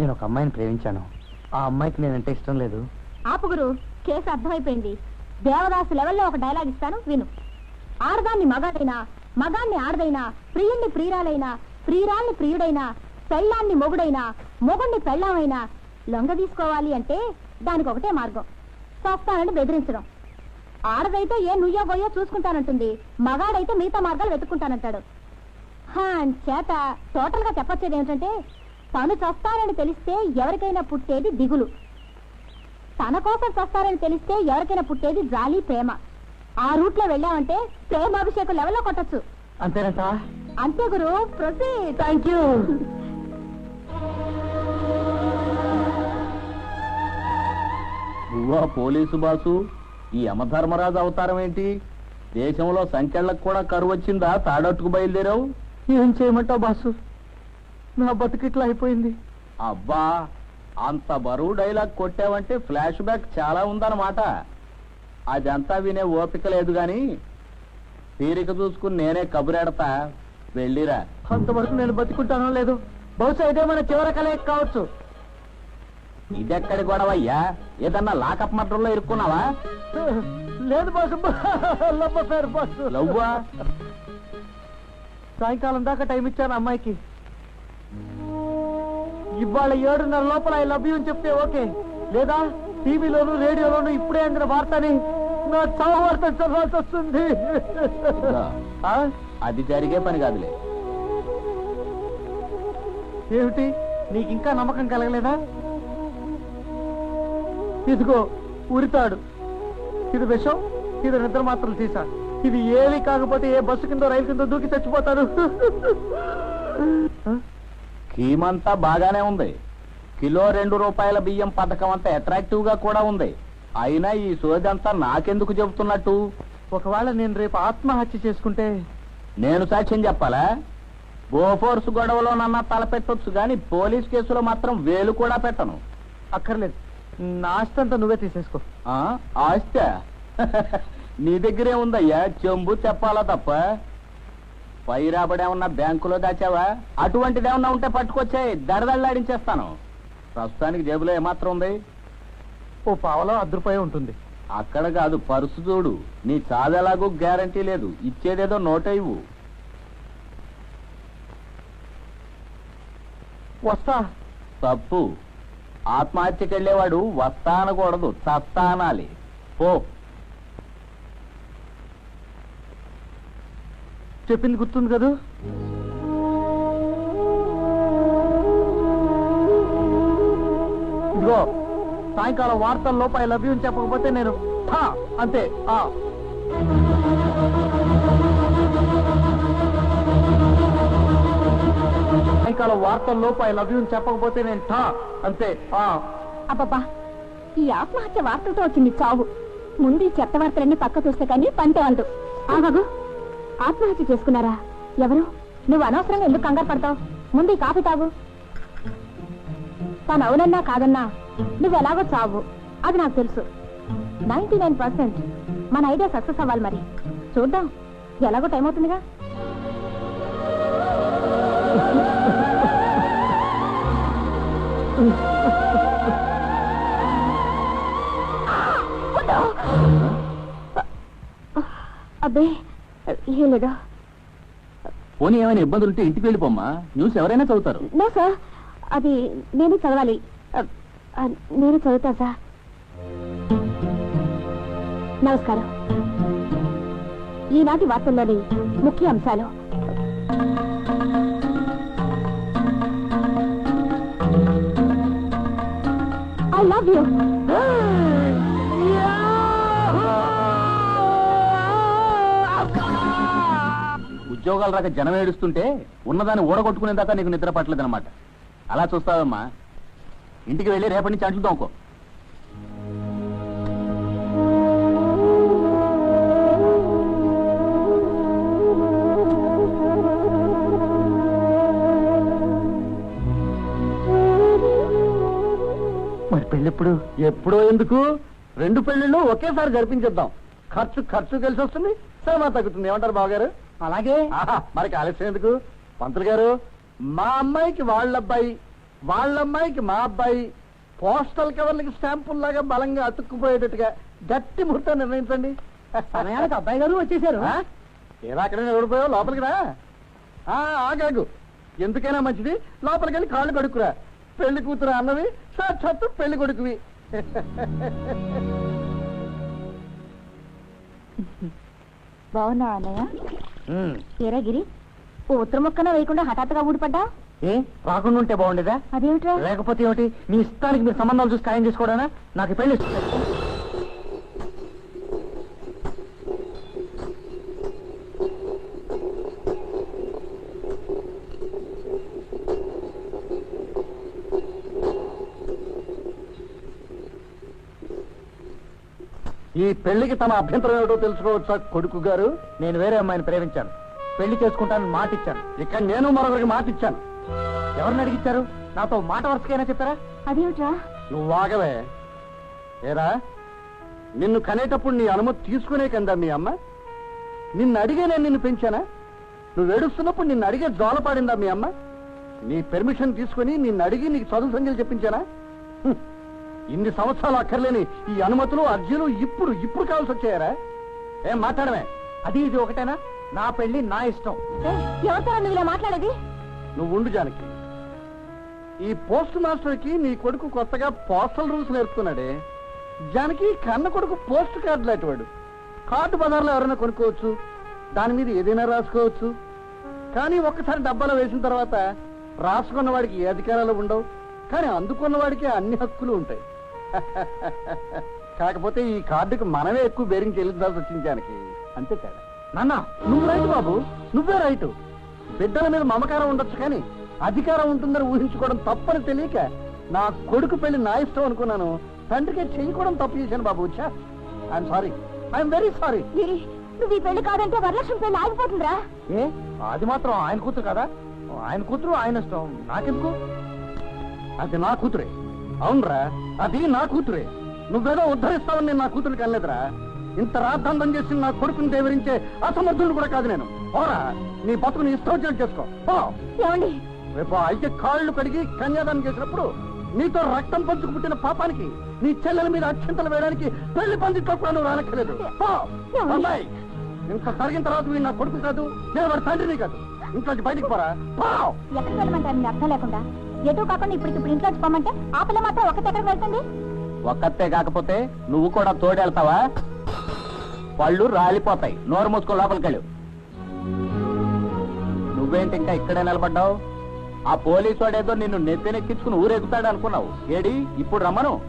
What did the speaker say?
నేను ఒక అమ్మాయిని ప్రేమించాను. ఆ అమ్మాయికి నేనంటే ఇష్టం లేదు. ఆపుగురు కేసు అర్థమైపోయింది. దేవదాసు లెవెల్లో ఒక డైలాగ్ ఇస్తాను విను. ఆడదాన్ని మగాడైనా మగాన్ని ఆడదైనా ప్రియుణ్ణి ప్రియురాలైనా ప్రియురాల్ని ప్రియుడైనా పెళ్ళాన్ని మొగుడైనా మొగుణ్ణి పెళ్ళామైనా లొంగ తీసుకోవాలి అంటే దానికి ఒకటే మార్గం. చస్తానని బెదిరించడం. ఆడదైతే ఏ నుయ్యో గొయ్యో చూసుకుంటానంటుంది. మగాడైతే మిగతా మార్గాలు వెతుక్కుంటానంటాడు. హా, చేత టోటల్గా చెప్పొచ్చేది ఏంటంటే తను చస్తానని తెలిస్తే ఎవరికైనా పుట్టేది దిగులు. తన కోసం చస్తారని తెలిస్తే ఎవరికైనా పుట్టేది జాలి ప్రేమ. ఆ రూట్లో వెళ్ళామంటే ప్రేమాభిషేకం లెవెల్లో కొట్టచ్చు. అంతేనంట అంతే గురు థ్యాంక్ యూ నువ్వా పోలీసు బాసు? ఈ యమధర్మరాజు అవతారం ఏంటి? దేశంలో సంఖ్యలకు కూడా కరువు వచ్చిందా తాడట్టుకు బయలుదేరావు? ఏం చేయమంటావు బాసు? నా బతుకిట్లా అయిపోయింది. అబ్బా అంత బరువు డైలాగ్ కొట్టావంటే ఫ్లాష్ బ్యాక్ చాలా ఉందన్నమాట. అదంతా వినే ఓపిక లేదు గాని తీరిక చూసుకుని నేనే కబురెడతా వెళ్ళిరా. అంతవరకు నేను బతుకుంటానో లేదు బహుశా ఇదే మన చివరి కలయిక కావచ్చు. ఇదెక్కడి గొడవయ్యా? ఏదన్నా లాకప్ మడ్రంలో ఇరుక్కున్నావా? లేదు బాసు. లవ్వా? సాయంకాలం దాకా టైం ఇచ్చాను అమ్మాయికి. ఇవాళ ఏడున్నర లోపల ఐ లవ్ యూ అని చెప్తే ఓకే. లేదా టీవీలోను రేడియోలోను ఇప్పుడే అందిన వార్తని నా చావు వార్త చదవాల్సి వస్తుంది? అది జరిగే పని కాదులే. ఏమిటి? నీకు ఇంకా నమ్మకం కలగలేదా? ఇదిగో ఉరితాడు. ఇది విషం ఇది నిద్ర మాత్రం తీసా. ఇది ఏవి కాకపోతే ఏ బస్సు కింద రైలు కింద దూకి చచ్చిపోతారు. కీమంతా బాగానే ఉంది. కిలో రెండు రూపాయల బియ్యం పథకం అంతా అట్రాక్టివ్గా కూడా ఉంది. అయినా ఈ సోదంతా నాకెందుకు చెబుతున్నట్టు? ఒకవేళ నేను రేపు ఆత్మహత్య చేసుకుంటే? నేను సాక్ష్యం చెప్పాలా? బోఫోర్స్ గొడవలో నన్న తలపెట్టొచ్చు గాని పోలీస్ కేసులో మాత్రం వేలు కూడా పెట్టను. అక్కర్లేదు. నా ఆస్తంతా నువ్వే తీసేసుకో. ఆస్త? నీ దగ్గరే ఉందయ్యా? చెంబు చెప్పాలా తప్ప? పై రాబడేమన్నా బ్యాంకులో దాచావా? అటువంటిదేమన్నా ఉంటే పట్టుకొచ్చాయి దడదళ్ళాడించేస్తాను ప్రస్తుతానికి జేబులో ఏమాత్రం ఉంది? ఓ పావలో అర్ధ రూపాయి ఉంటుంది. అక్కడ కాదు పరుసు చూడు. నీ చావెలాగూ గ్యారంటీ లేదు. ఇచ్చేదేదో నోట ఇవ్వు. వస్తా. తప్పు. ఆత్మహత్యకి వెళ్ళేవాడు వస్తా అనకూడదు చస్తా అనాలి. పో. చెప్పింది గుర్తుంది కదూ? ఇదిగో సాయంకాలం వార్తల లోపు ఐ లవ్ యూ అని చెప్పకపోతే నేను అంతే ఆ. సాయంకాలం వార్తల్లోపు ఐ లవ్ యూ అని చెప్పకపోతే నేను ఠా అంతే ఆ. అబ్బబ్బా ఈ ఆత్మహత్య వార్తలతో వచ్చింది చావు. ముందు ఈ చెత్త వార్తలన్నీ పక్క చూస్తే కానీ పంటే అందు. ఆగదు ఆత్మహత్య చేసుకున్నారా? ఎవరు? నువ్వు అనవసరంగా ఎందుకు కంగారు పడతావు? ముందు కాఫీ తాగు. తను అవునన్నా కాదన్నా నువ్వు ఎలాగో చావు. అది నాకు తెలుసు. నైన్టీ నైన్ పర్సెంట్ మన ఐడియా సక్సెస్ అవ్వాలి మరి. చూద్దాం. ఎలాగో టైం అవుతుందిగా? అబ్బే ఏం లేదా పోనీ ఏమైనా ఇబ్బందులు ఉంటే ఇంటికి వెళ్ళిపోమ్మా. న్యూస్ ఎవరైనా చదువుతారు. నో సార్ అది నేను చదవాలి. నేను చదువుతా సార్. నమస్కారం. ఈనాటి వార్తల్లోని ముఖ్య అంశాలు. I love you. ఉద్యోగాలు రాక జనం ఏడుస్తుంటే ఉన్నదాన్ని ఊడగొట్టుకునేదాకా నీకు నిద్ర పట్టలేదన్నమాట. అలా చూస్తావమ్మా. ఇంటికి వెళ్ళి రేపటి నుంచి అంటుతాం తోముకో. మరి పెళ్ళెప్పుడు? ఎప్పుడో ఎందుకు? రెండు పెళ్ళిళ్ళు ఒకేసారి జరిపించేద్దాం. ఖర్చు ఖర్చు కలిసి వస్తుంది శ్రమ తగ్గుతుంది. ఏమంటారు బావగారు? అలాగే? మరి ఆలస్యం ఎందుకు? పంతులు గారు మా అమ్మాయికి వాళ్ళ అబ్బాయి వాళ్ళ అమ్మాయికి మా అబ్బాయి పోస్టల్ కవర్లకి స్టాంపుల్లాగా బలంగా అతుక్కుపోయేటట్టుగా గట్టి ముహూర్తం నిర్ణయించండి. సమయానికి అబ్బాయి గారు వచ్చేసారు ఏదో అక్కడ నిలబడిపోయావు లోపలికి రా. ఆ, ఆగాగు. ఎందుకైనా మంచిది. లోపలికి వెళ్ళి కాళ్ళు కడుక్కురా. పెళ్ళి కూతురు అన్నవి సాక్షాత్తు పెళ్ళి కొడుకువి. బాగున్నా అన్నయ్య? ఏరా గిరి ఓ ఉత్తర మొక్కన వేయకుండా హఠాత్తుగా ఊడిపడ్డా? ఏ రాకుండా ఉంటే బాగుండేదా? అదేమిట్రా? లేకపోతే ఏమిటి? మీ ఇష్టానికి మీరు సంబంధాలు చూసి ఖాయం చేసుకోవడానా? నాకు పెళ్ళి ఈ పెళ్ళికి తమ అభ్యంతరం ఏమిటో తెలుసుకోవచ్చా కొడుకు గారు? నేను వేరే అమ్మాయిని ప్రేమించాను. పెళ్ళి చేసుకుంటానని మాట ఇచ్చాను ఇక్కడ నేను మరొకరికి మాట ఇచ్చాను ఎవరిని అడిగిచ్చారు? నాతో మాట వరుసకైనా చెప్పారా? అదేమిట్రా? నువ్వు ఆగవే. ఏరా నిన్ను కనేటప్పుడు నీ అనుమతి తీసుకునే కందా మీ అమ్మ? నిన్ను అడిగే నేను నిన్ను పెంచానా? నువ్వు ఏడుస్తున్నప్పుడు నిన్ను అడిగే జోల పాడిందా మీ అమ్మ? నీ పెర్మిషన్ తీసుకుని నిన్ను అడిగి నీకు చదువు సంఖ్యలు చెప్పించానా. ఇన్ని సంవత్సరాలు అక్కర్లేని ఈ అనుమతులు అర్జీలు ఇప్పుడు ఇప్పుడు కావాల్సి వచ్చాయారా? ఏం మాట్లాడమే? అది ఇది ఒకటేనా? నా పెళ్ళి నా ఇష్టం. ఎవరితో నువ్వు ఇలా మాట్లాడేది? నువ్వు ఉండు జానకి. ఈ పోస్ట్ మాస్టర్కి నీ కొడుకు కొత్తగా పోస్టల్ రూల్స్ నేర్పుతున్నాడే. జానకి కన్న కొడుకు పోస్ట్ కార్డులు అటువాడు కార్డు బజార్లో ఎవరైనా కొనుక్కోవచ్చు. దాని మీద ఏదైనా రాసుకోవచ్చు. కానీ ఒక్కసారి డబ్బాలో వేసిన తర్వాత రాసుకున్న వాడికి ఏ అధికారాలు ఉండవు. కానీ అందుకున్న వాడికి అన్ని హక్కులు ఉంటాయి. కాకపోతే ఈ కార్డుకి మనమే ఎక్కువ బేరింగ్ చెల్లించాల్సి వచ్చింది జానకి. అంతే తేడా. నాన్న నువ్వు రైట్ బాబు. నువ్వే రైటు. బిడ్డల మీద మమకారం ఉండొచ్చు కానీ అధికారం ఉంటుందని ఊహించుకోవడం తప్పని తెలియక నా కొడుకు పెళ్ళి నా ఇష్టం అనుకున్నాను. తండ్రికి చేయకూడడం తప్పు చేశాను బాబు వచ్చా I'm sorry I'm very sorry నువ్వు ఈ పెళ్ళి కాదంటే వరలక్ష్మి పెళ్ళి ఆగిపోతుందిరా. ఏ? అది మాత్రం ఆయన కూతురు కదా? ఆయన కూతురు ఆయన ఇష్టం. నాకెందుకు? అది నా కూతురే. అవునరా అది నా కూతురే. నువ్వేదో ఉద్ధరిస్తావని నేను నా కూతురికి అనలేదురా. ఇంత రాద్ధాంతం చేసి నా కొడుకుని దేవరించే అసమర్థుడు కూడా కాదు నేను. పోరా నీ బతుకుని ఇష్టం చేసుకో. రేపు అయితే కాళ్ళు కడిగి కన్యాదానం చేసినప్పుడు నీతో రక్తం పంచుకు పుట్టిన పాపానికి నీ చెల్లెల మీద అక్షంతలు వేయడానికి పెళ్ళి పందిట్లో కూడా నువ్వు రానక్కర్లేదు. పో. అమ్మాయి, ఇంత జరిగిన తర్వాత వీడు నా కొడుకు కాదు నేను వాడి తండ్రిని కాదు. ఇంట్లోంచి బయటికి పోరా. అర్థం లేకుండా. ఎటు కాకుండా ఇప్పటికిప్పుడు ఇంట్లో పోమంటే ఆ పిల్ల మాత్రం ఒకటి వెళ్తుంది? ఒక్కతే కాకపోతే నువ్వు కూడా తోడెళ్తావా? పళ్ళు రాలిపోతాయి. నోరు మూసుకో లోపలికెళ్ళు. నువ్వేంటి ఇంకా ఇక్కడే నిలబడ్డావు? ఆ పోలీసు వాడేదో నిన్ను నెత్తినెక్కించుకుని ఊరెగుతాడు అనుకున్నావు ఏడి ఇప్పుడు రమ్మను.